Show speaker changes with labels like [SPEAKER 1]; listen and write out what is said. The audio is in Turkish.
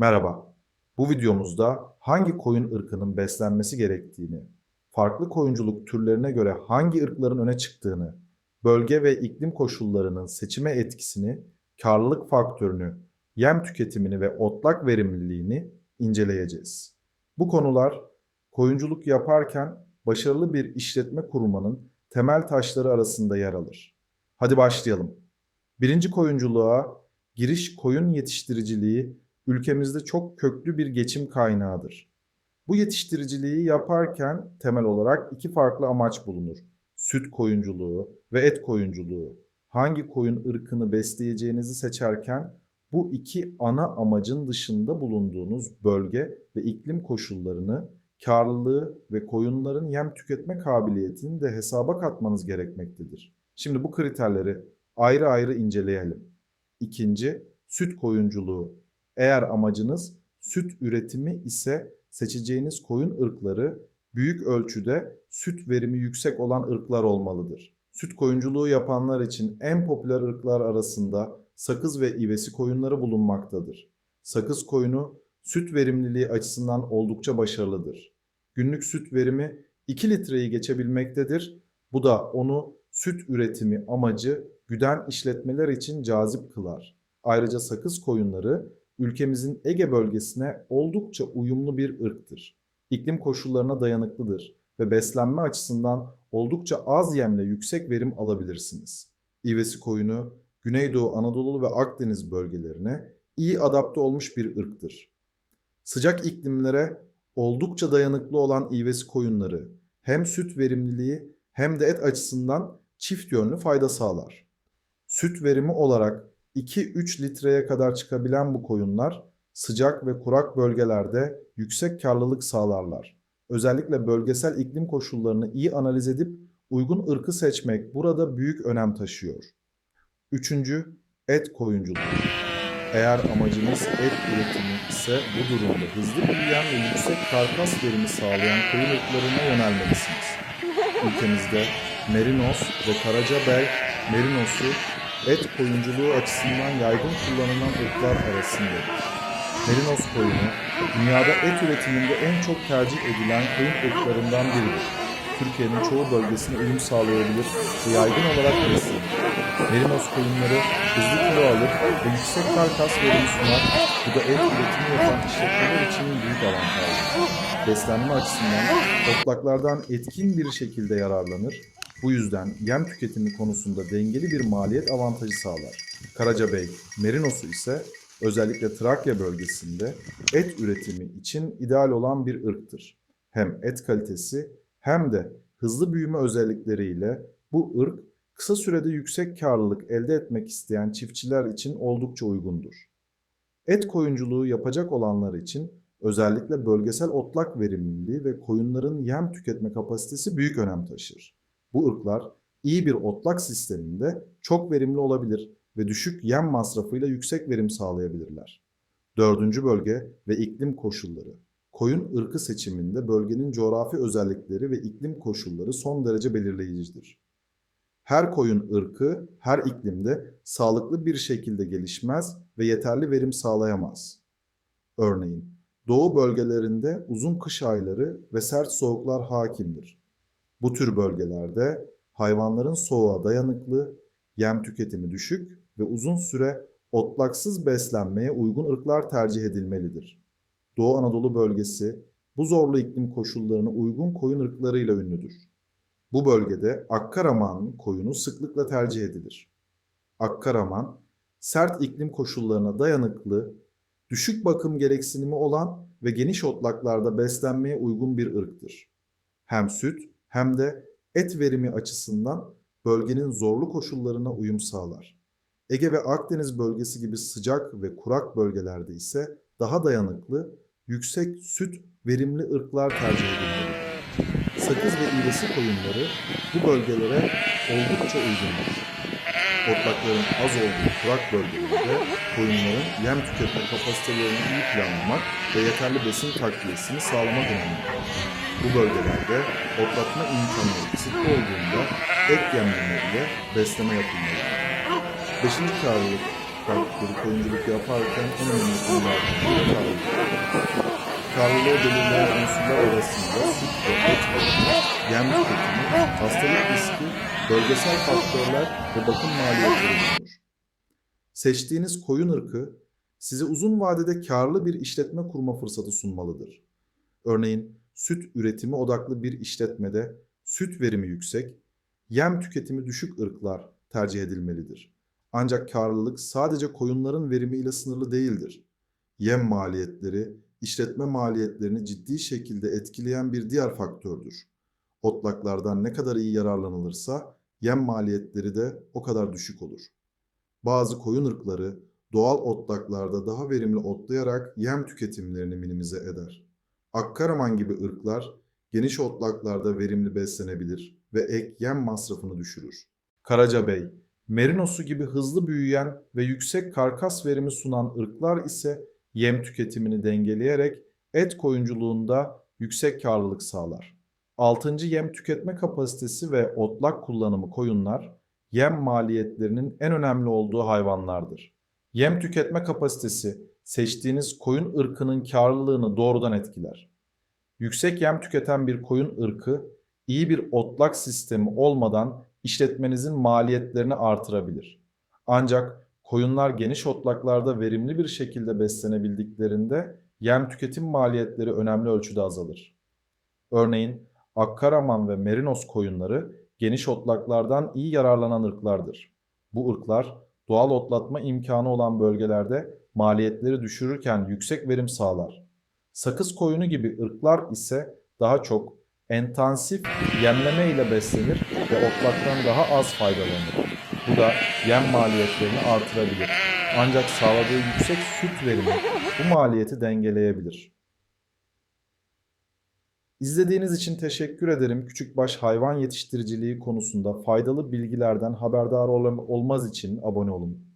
[SPEAKER 1] Merhaba. Bu videomuzda hangi koyun ırkının beslenmesi gerektiğini, farklı koyunculuk türlerine göre hangi ırkların öne çıktığını, bölge ve iklim koşullarının seçime etkisini, karlılık faktörünü, yem tüketimini ve otlak verimliliğini inceleyeceğiz. Bu konular koyunculuk yaparken başarılı bir işletme kurmanın temel taşları arasında yer alır. Hadi başlayalım. Birinci koyunculuğa giriş koyun yetiştiriciliği ülkemizde çok köklü bir geçim kaynağıdır. Bu yetiştiriciliği yaparken temel olarak iki farklı amaç bulunur. Süt koyunculuğu ve et koyunculuğu. Hangi koyun ırkını besleyeceğinizi seçerken bu iki ana amacın dışında bulunduğunuz bölge ve iklim koşullarını, karlılığı ve koyunların yem tüketme kabiliyetini de hesaba katmanız gerekmektedir. Şimdi bu kriterleri ayrı ayrı inceleyelim. İkinci, süt koyunculuğu. Eğer amacınız süt üretimi ise seçeceğiniz koyun ırkları büyük ölçüde süt verimi yüksek olan ırklar olmalıdır. Süt koyunculuğu yapanlar için en popüler ırklar arasında sakız ve ivesi koyunları bulunmaktadır. Sakız koyunu süt verimliliği açısından oldukça başarılıdır. Günlük süt verimi 2 litreyi geçebilmektedir. Bu da onu süt üretimi amacı güden işletmeler için cazip kılar. Ayrıca sakız koyunları ülkemizin Ege bölgesine oldukça uyumlu bir ırktır. İklim koşullarına dayanıklıdır ve beslenme açısından oldukça az yemle yüksek verim alabilirsiniz. İvesi koyunu Güneydoğu Anadolu ve Akdeniz bölgelerine iyi adapte olmuş bir ırktır. Sıcak iklimlere oldukça dayanıklı olan ivesi koyunları hem süt verimliliği hem de et açısından çift yönlü fayda sağlar. Süt verimi olarak 2-3 litreye kadar çıkabilen bu koyunlar sıcak ve kurak bölgelerde yüksek karlılık sağlarlar. Özellikle bölgesel iklim koşullarını iyi analiz edip uygun ırkı seçmek burada büyük önem taşıyor. Üçüncü, et koyunculuğu. Eğer amacınız et üretimi ise bu durumda hızlı büyüyen ve yüksek karkas verimi sağlayan koyun ırklarına yönelmelisiniz. Ülkemizde Merinos ve Karacabey Merinos'u et koyunculuğu açısından yaygın kullanılan ırklar arasındadır. Merinos koyunu, dünyada et üretiminde en çok tercih edilen koyun ırklarından biridir. Türkiye'nin çoğu bölgesine uyum sağlayabilir ve yaygın olarak beslenir. Merinos koyunları hızlı kilo alır ve yüksek karkas verimi sunar. Bu da et üretimi yapan işletmeler için büyük avantajdır. Beslenme açısından otlaklardan etkin bir şekilde yararlanır bu yüzden yem tüketimi konusunda dengeli bir maliyet avantajı sağlar. Karacabey merinosu ise özellikle Trakya bölgesinde et üretimi için ideal olan bir ırktır. Hem et kalitesi hem de hızlı büyüme özellikleriyle bu ırk kısa sürede yüksek karlılık elde etmek isteyen çiftçiler için oldukça uygundur. Et koyunculuğu yapacak olanlar için özellikle bölgesel otlak verimliliği ve koyunların yem tüketme kapasitesi büyük önem taşır. Bu ırklar iyi bir otlak sisteminde çok verimli olabilir ve düşük yem masrafıyla yüksek verim sağlayabilirler. Dördüncü bölge ve iklim koşulları. Koyun ırkı seçiminde bölgenin coğrafi özellikleri ve iklim koşulları son derece belirleyicidir. Her koyun ırkı her iklimde sağlıklı bir şekilde gelişmez ve yeterli verim sağlayamaz. Örneğin doğu bölgelerinde uzun kış ayları ve sert soğuklar hakimdir. Bu tür bölgelerde hayvanların soğuğa dayanıklı, yem tüketimi düşük ve uzun süre otlaksız beslenmeye uygun ırklar tercih edilmelidir. Doğu Anadolu bölgesi bu zorlu iklim koşullarına uygun koyun ırklarıyla ünlüdür. Bu bölgede Akkaraman koyunu sıklıkla tercih edilir. Akkaraman, sert iklim koşullarına dayanıklı, düşük bakım gereksinimi olan ve geniş otlaklarda beslenmeye uygun bir ırktır. Hem süt hem de et verimi açısından bölgenin zorlu koşullarına uyum sağlar. Ege ve Akdeniz bölgesi gibi sıcak ve kurak bölgelerde ise daha dayanıklı, yüksek süt verimli ırklar tercih edilmelidir. Sakız ve iğresi koyunları bu bölgelere oldukça uygundur. Otlakların az olduğu kurak bölgelerde koyunların yem tüketme kapasitelerini iyi planlamak ve yeterli besin takviyesini sağlamak önemlidir. Bu bölgelerde otlatma imkanı kısıtlı olduğunda ek yemlemeleriyle besleme yapılmalıdır. Beşinci karlılık farklı koyunculuk yaparken en önemli konulardan biri karlılığı belirleyen unsurlar arasında süt ve verimi, yem tüketimi, hastalık riski, bölgesel faktörler ve bakım maliyetleri bulunur. Seçtiğiniz koyun ırkı size uzun vadede karlı bir işletme kurma fırsatı sunmalıdır. Örneğin süt üretimi odaklı bir işletmede süt verimi yüksek, yem tüketimi düşük ırklar tercih edilmelidir. Ancak karlılık sadece koyunların verimiyle sınırlı değildir. Yem maliyetleri, işletme maliyetlerini ciddi şekilde etkileyen bir diğer faktördür. Otlaklardan ne kadar iyi yararlanılırsa yem maliyetleri de o kadar düşük olur. Bazı koyun ırkları doğal otlaklarda daha verimli otlayarak yem tüketimlerini minimize eder. Akkaraman gibi ırklar geniş otlaklarda verimli beslenebilir ve ek yem masrafını düşürür. Karacabey, merinosu gibi hızlı büyüyen ve yüksek karkas verimi sunan ırklar ise yem tüketimini dengeleyerek et koyunculuğunda yüksek karlılık sağlar. 6. Yem tüketme kapasitesi ve otlak kullanımı koyunlar, yem maliyetlerinin en önemli olduğu hayvanlardır. Yem tüketme kapasitesi seçtiğiniz koyun ırkının karlılığını doğrudan etkiler. Yüksek yem tüketen bir koyun ırkı iyi bir otlak sistemi olmadan işletmenizin maliyetlerini artırabilir. Ancak koyunlar geniş otlaklarda verimli bir şekilde beslenebildiklerinde yem tüketim maliyetleri önemli ölçüde azalır. Örneğin Akkaraman ve Merinos koyunları geniş otlaklardan iyi yararlanan ırklardır. Bu ırklar doğal otlatma imkanı olan bölgelerde maliyetleri düşürürken yüksek verim sağlar. Sakız koyunu gibi ırklar ise daha çok entansif yemleme ile beslenir ve otlaktan daha az faydalanır. Bu da yem maliyetlerini artırabilir. Ancak sağladığı yüksek süt verimi bu maliyeti dengeleyebilir. İzlediğiniz için teşekkür ederim. Küçükbaş hayvan yetiştiriciliği konusunda faydalı bilgilerden haberdar ol- olmaz için abone olun.